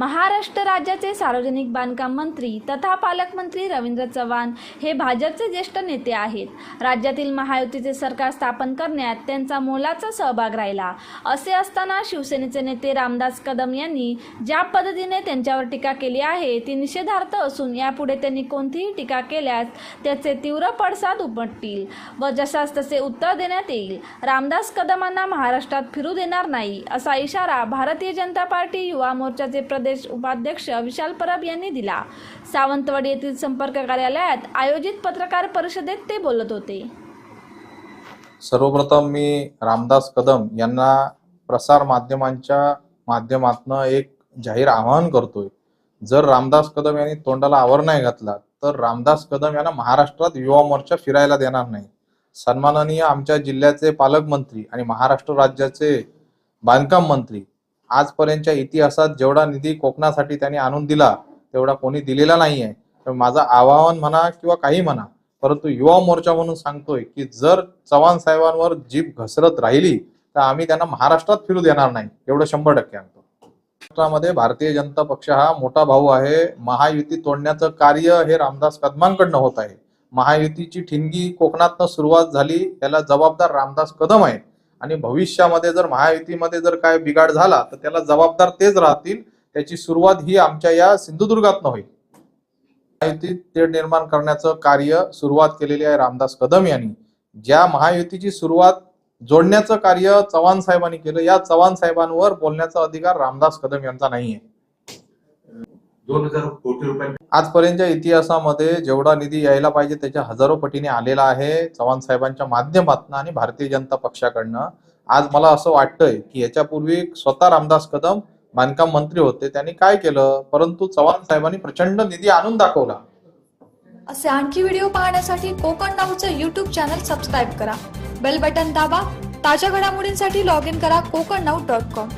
ಮಹಾ महाराष्ट्र राज्याचे सार्वजनिक बांधकाम मंत्री तथा पालकमंत्री रवींद्र चव्हाण हे भाजपचे ज्येष्ठ नेते आहेत. राज्यातील महायुतीचे सरकार स्थापन करण्यात त्यांचा मोलाचा सहभाग राहिला. असे असताना शिवसेनेचे नेते रामदास कदम यांनी ज्या पद्धतीने त्यांच्यावर टीका केली आहे ती निषेधार्थ असून यापुढे त्यांनी कोणतीही टीका केल्यास त्याचे तीव्र पडसाद उमटतील व जशास तसे उत्तर देण्यात येईल. रामदास कदमांना महाराष्ट्रात फिरू देणार नाही असा इशारा भारतीय जनता पार्टी युवा मोर्चाचे प्रदेश उपाध्यक्ष विशाल परब यांनी दिला. सावंतवाडी येथील संपर्क कार्यालयात आयोजित पत्रकार परिषदेत ते बोलत होते. सर्वप्रथम मी रामदास कदम यांना प्रसार माध्यमांच्या माध्यमातनं एक जाहीर आवाहन करतोय. जर रामदास कदम यांनी तोंडाला आवर नाही घातला तर रामदास कदम यांना महाराष्ट्रात युवा मोर्चा फिरायला देणार नाही. सन्माननीय आमच्या जिल्ह्याचे पालकमंत्री आणि महाराष्ट्र राज्याचे बांधकाम मंत्री आजपर्यंतच्या इतिहासात जेवढा निधी कोकणासाठी त्यांनी आणून दिला तेवढा कोणी दिलेला नाही आहे तर माझं आवाहन म्हणा किंवा काही म्हणा परंतु युवा मोर्चा म्हणून सांगतोय की जर चव्हाण साहेबांवर जीभ घसरत राहिली तर आम्ही त्यांना महाराष्ट्रात फिरू देणार नाही. एवढं शंभर टक्के आणतो महाराष्ट्रामध्ये भारतीय जनता पक्ष हा मोठा भाऊ आहे. महायुती तोडण्याचं कार्य हे रामदास कदमांकडनं होत आहे. महायुतीची ठिणगी कोकणातनं सुरुवात झाली त्याला जबाबदार रामदास कदम आहे आणि भविष्यामध्ये जर महायुतीमध्ये जर काय बिघाड झाला तर त्याला जबाबदार तेच राहतील. त्याची सुरुवात ही आमच्या या सिंधुदुर्गातनं होईल. महायुतीत तेढ निर्माण करण्याचं कार्य सुरुवात केलेली आहे रामदास कदम यांनी. ज्या महायुतीची सुरुवात जोडण्याचं कार्य चव्हाण साहेबांनी केलं या चव्हाण साहेबांवर बोलण्याचा अधिकार रामदास कदम यांचा नाहीये. दोन हजार कोटी रुपये आजपर्यंतच्या इतिहासामध्ये जेवढा निधी यायला पाहिजे त्याच्या हजारो पटीने आलेला आहे चव्हाण साहेबांच्या माध्यमातून आणि भारतीय जनता पक्षाकडनं. आज मला असं वाटतंय की याच्यापूर्वी स्वतः रामदास कदम बांधकाम मंत्री होते त्यांनी काय केलं? परंतु चव्हाण साहेबांनी प्रचंड निधी आणून दाखवला. असे आणखी व्हिडिओ पाहण्यासाठी कोकण नाऊचं यूट्यूब चॅनल सबस्क्राईब करा. बेल बटन दाबा ताज्या घडामोडींसाठी लॉग इन करा कोकण नाऊ डॉट कॉम